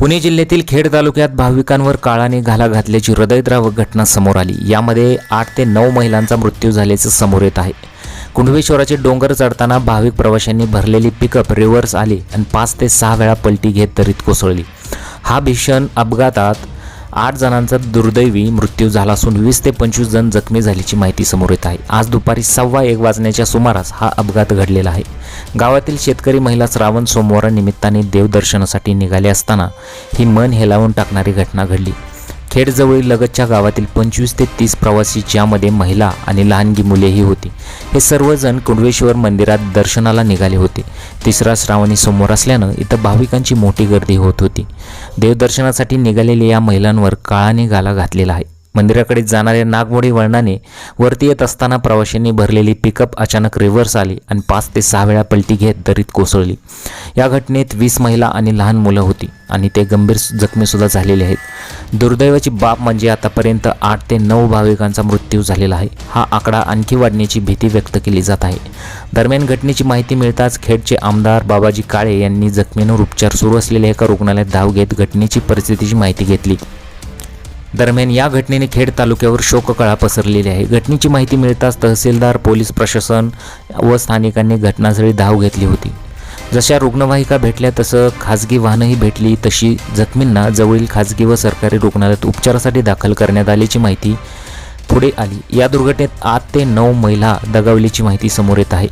पुणे जिल्ह्यातील खेड तालुक्यात भाविकांवर काळाने घाला घातल्याची हृदयद्रावक घटना समोर आली. यामध्ये आठ ते नऊ महिलांचा मृत्यू झाल्याचं समोर येत आहे. कुंडवेश्वराचे डोंगर चढताना भाविक प्रवाशांनी भरलेली पिकअप रिव्हर्स आली आणि पाच ते सहा वेळा पलटी घेत दरीत कोसळली. हा भीषण अपघातात आठ जणांचा दुर्दैवी मृत्यू झाला असून वीस ते पंचवीस जण जखमी झाल्याची माहिती समोर येत आहे. आज दुपारी सव्वा एक वाजण्याच्या सुमारास हा अपघात घडलेला आहे. गावातील शेतकरी महिला श्रावण सोमवारानिमित्ताने देवदर्शनासाठी निघाले असताना ही मन हेलावून टाकणारी घटना घडली. खेडजवळील लगतच्या गावातील पंचवीस ते तीस प्रवासी ज्यामध्ये महिला आणि लहानगी मुलेही होती. हे सर्वजण कुंडवेश्वर मंदिरात दर्शनाला निघाले होते. तिसरा श्रावणी समोर असल्यानं इथं भाविकांची मोठी गर्दी होत होती. देवदर्शनासाठी निघालेल्या या महिलांवर काळाने गाला घातलेला आहे. मंदिराकडे जाणाऱ्या नागमोडी वळणाने वरती येत असताना प्रवाशांनी भरलेली पिकअप अचानक रिव्हर्स आली आणि पाच ते सहा वेळा पलटी घेत दरीत कोसळली. या घटनेत वीस महिला आणि लहान मुलं होती आणि ते गंभीर जखमीसुद्धा झालेले आहेत. दुर्दैवाची बाब म्हणजे आतापर्यंत आठ ते नऊ भाविकांचा मृत्यू झालेला आहे. हा आकडा आणखी वाढण्याची भीती व्यक्त केली जात आहे. दरम्यान घटनेची माहिती मिळताच खेडचे आमदार बाबाजी काळे यांनी जखमींवर उपचार सुरू असलेल्या एका रुग्णालयात धाव घेत घटनेची परिस्थितीची माहिती घेतली. दरम्यान या घटनेने खेड तालुक्यावर शोककळा पसरलेली आहे. घटनेची माहिती मिळताच तहसीलदार पोलीस प्रशासन व स्थानिकांनी घटनास्थळी धाव घेतली होती. जशा रुग्णवाहिका भेटल्या तसं खाजगी वाहनंही भेटली. तशी जखमींना जवळील खाजगी व सरकारी रुग्णालयात उपचारासाठी दाखल करण्यात आल्याची माहिती पुढे आली. या दुर्घटनेत आठ ते नऊ महिला दगावल्याची माहिती समोर येत आहे.